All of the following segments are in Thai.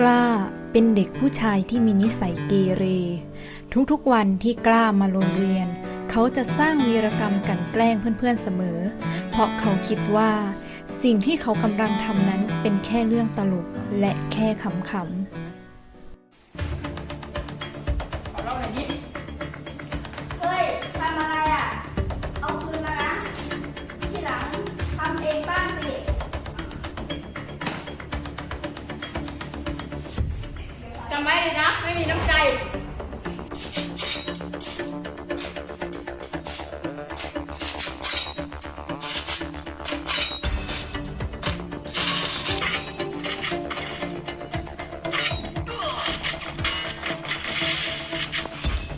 กล้าเป็นเด็กผู้ชายที่มีนิสัยเกเร ทุกๆวันที่กล้ามาโรงเรียน เขาจะสร้างวีรกรรมกันแกล้งเพื่อนๆเสมอ เพราะเขาคิดว่า สิ่งที่เขากำลังทำนั้นเป็นแค่เรื่องตลกและแค่ขำๆ ม่มีน้ำใจ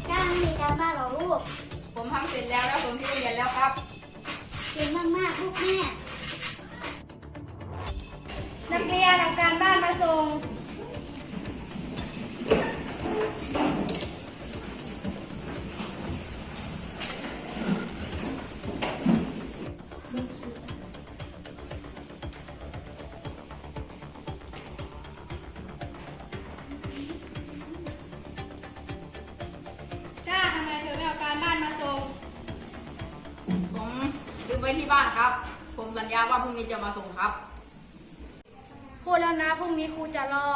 กล้ามีการบ้านเหรอลูกผมทำเสร็จแล้วแล้วผมที่โรงเรียนแล้วครับ เก่งมากๆลูกแม่ นักเรียนเอาการบ้านมาส่ง ที่บ้านครับ ผมสัญญาว่าพรุ่งนี้จะมาส่งครับ พูดแล้วนะพรุ่งนี้ครูจะรอ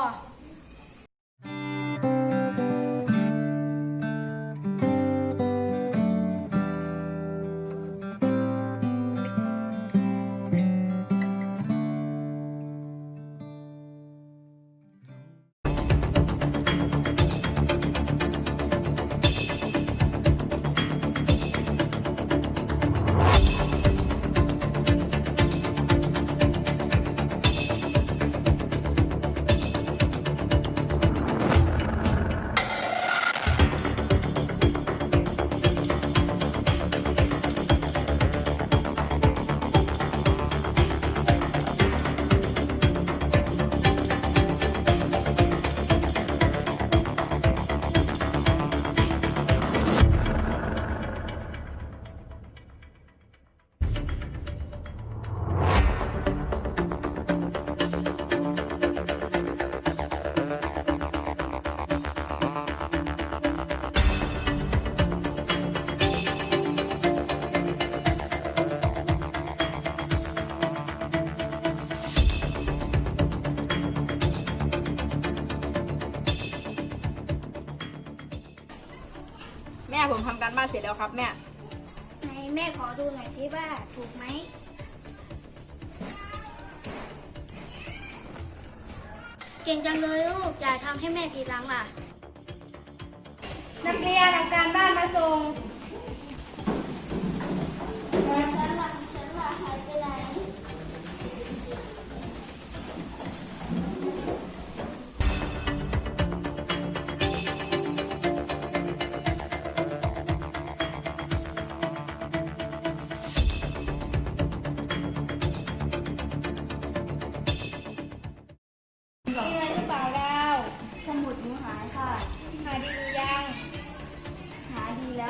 แม่ผมทำการบ้านเสร็จแล้วครับแม่ไหนแม่ขอดูหน่อยสิว่าถูกไหมเก่งจังเลยลูกจะทำให้แม่ผิดหลังล่ะ นักเรียนเอาการบ้านมาส่ง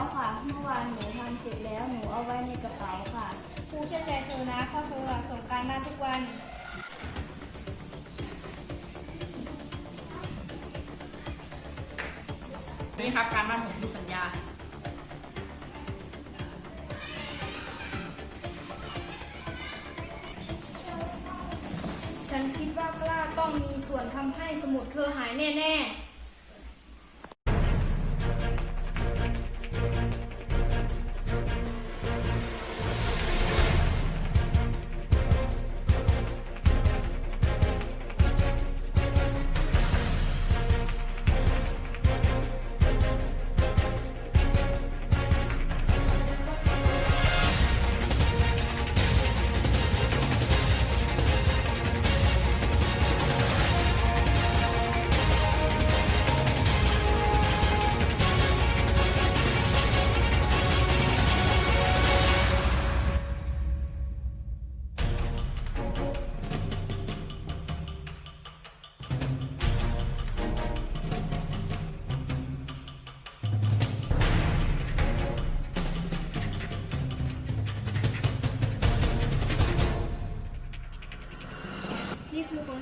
แล้วค่ะ เมื่อวานหนูทำเสร็จแล้วหนูเอาไว้ในกระเป๋าค่ะ ครูเชื่อใจเธอนะเพราะเธออะส่งการบ้านทุกวัน นี่ครับการบ้านผมที่สัญญา ฉันคิดว่ากล้าต้องมีส่วนทำให้สมุดเธอหายแน่ ๆ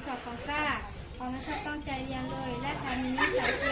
สอบของกล้าความไม่ชอบตั้งใจเรียนเลย และแถมมีนิสัยเกเ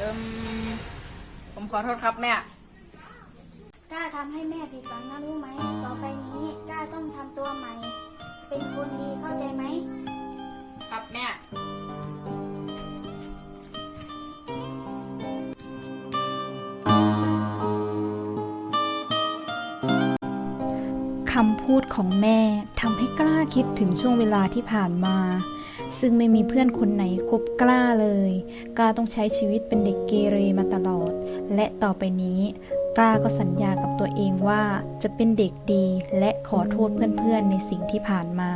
เอิมผมขอโทษครับแม่ กล้าทำให้แม่ผิดหวังนะรู้ไหม ต่อไปนี้กล้าต้องทำตัวใหม่ เป็นคนดีเข้าใจไหม ครับแม่ คำพูดของแม่ทำให้กล้าคิดถึงช่วงเวลาที่ผ่านมา ซึ่งไม่มีเพื่อนคนไหนคบกล้าเลย กล้าต้องใช้ชีวิตเป็นเด็กเกเรมาตลอด และต่อไปนี้กล้าก็สัญญากับตัวเองว่าจะเป็นเด็กดีและขอโทษเพื่อนๆในสิ่งที่ผ่านมา